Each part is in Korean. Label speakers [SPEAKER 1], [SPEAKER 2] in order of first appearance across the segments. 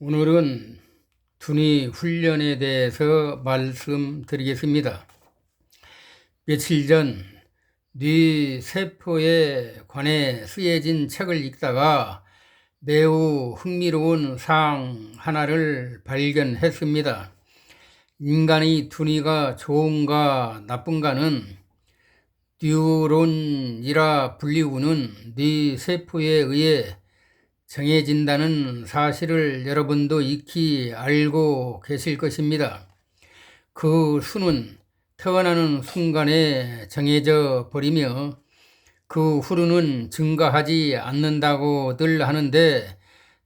[SPEAKER 1] 오늘은 두뇌 훈련에 대해서 말씀드리겠습니다. 며칠 전 뇌세포에 관해 쓰여진 책을 읽다가 매우 흥미로운 사항 하나를 발견했습니다. 인간의 두뇌가 좋은가 나쁜가는 뉴론이라 불리우는 뇌세포에 의해 정해진다는 사실을 여러분도 익히 알고 계실 것입니다. 그 수는 태어나는 순간에 정해져 버리며 그 후로는 증가하지 않는다고들 하는데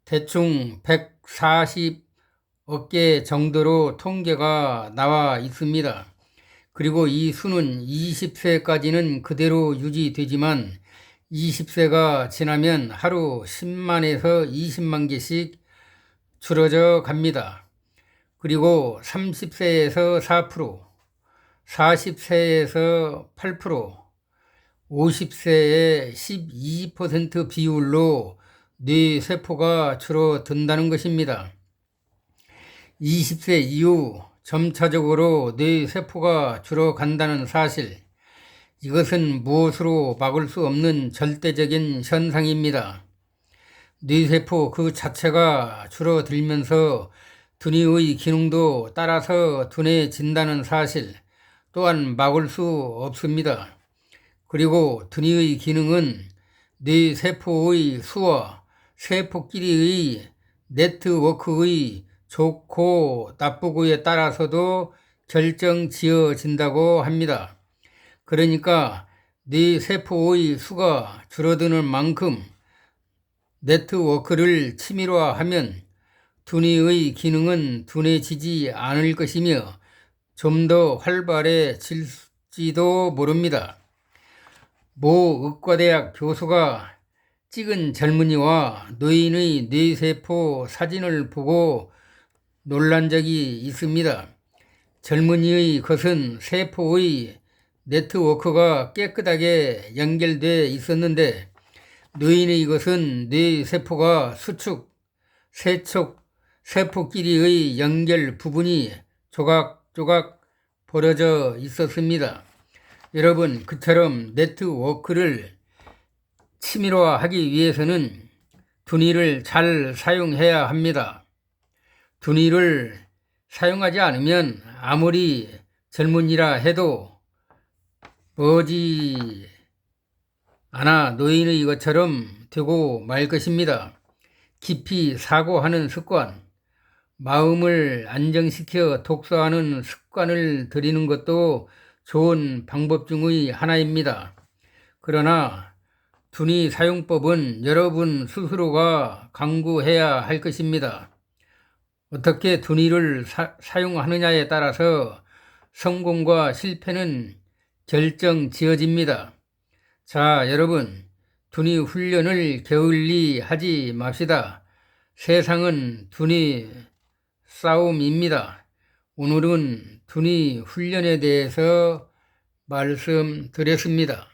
[SPEAKER 1] 대충 140억 개 정도로 통계가 나와 있습니다. 그리고 이 수는 20세까지는 그대로 유지되지만 20세가 지나면 하루 10만에서 20만 개씩 줄어져 갑니다. 그리고 30세에서 4%, 40세에서 8%, 50세에 12% 비율로 뇌세포가 줄어든다는 것입니다. 20세 이후 점차적으로 뇌세포가 줄어간다는 사실, 이것은 무엇으로 막을 수 없는 절대적인 현상입니다. 뇌세포 그 자체가 줄어들면서 두뇌의 기능도 따라서 둔해진다는 사실 또한 막을 수 없습니다. 그리고 두뇌의 기능은 뇌세포의 수와 세포끼리의 네트워크의 좋고 나쁘고에 따라서도 결정 지어진다고 합니다. 그러니까 네 세포의 수가 줄어드는 만큼 네트워크를 치밀화하면 두뇌의 기능은 둔해지지 않을 것이며 좀 더 활발해질지도 모릅니다. 모 의과대학 교수가 찍은 젊은이와 노인의 뇌세포 사진을 보고 놀란 적이 있습니다. 젊은이의 것은 세포의 네트워크가 깨끗하게 연결돼 있었는데 노인의 이것은 뇌세포가 수축, 세척, 세포끼리의 연결 부분이 조각조각 벌어져 있었습니다. 여러분, 그처럼 네트워크를 치밀화하기 위해서는 두뇌를 잘 사용해야 합니다. 두뇌를 사용하지 않으면 아무리 젊은이라 해도 머지 않아 노인의 것처럼 되고 말 것입니다. 깊이 사고하는 습관, 마음을 안정시켜 독서하는 습관을 들이는 것도 좋은 방법 중의 하나입니다. 그러나 두뇌 사용법은 여러분 스스로가 강구해야 할 것입니다. 어떻게 두뇌를 사, 사용하느냐에 따라서 성공과 실패는 결정 지어집니다. 자, 여러분, 두뇌 훈련을 게을리 하지 맙시다. 세상은 두뇌 싸움입니다. 오늘은 두뇌 훈련에 대해서 말씀드렸습니다.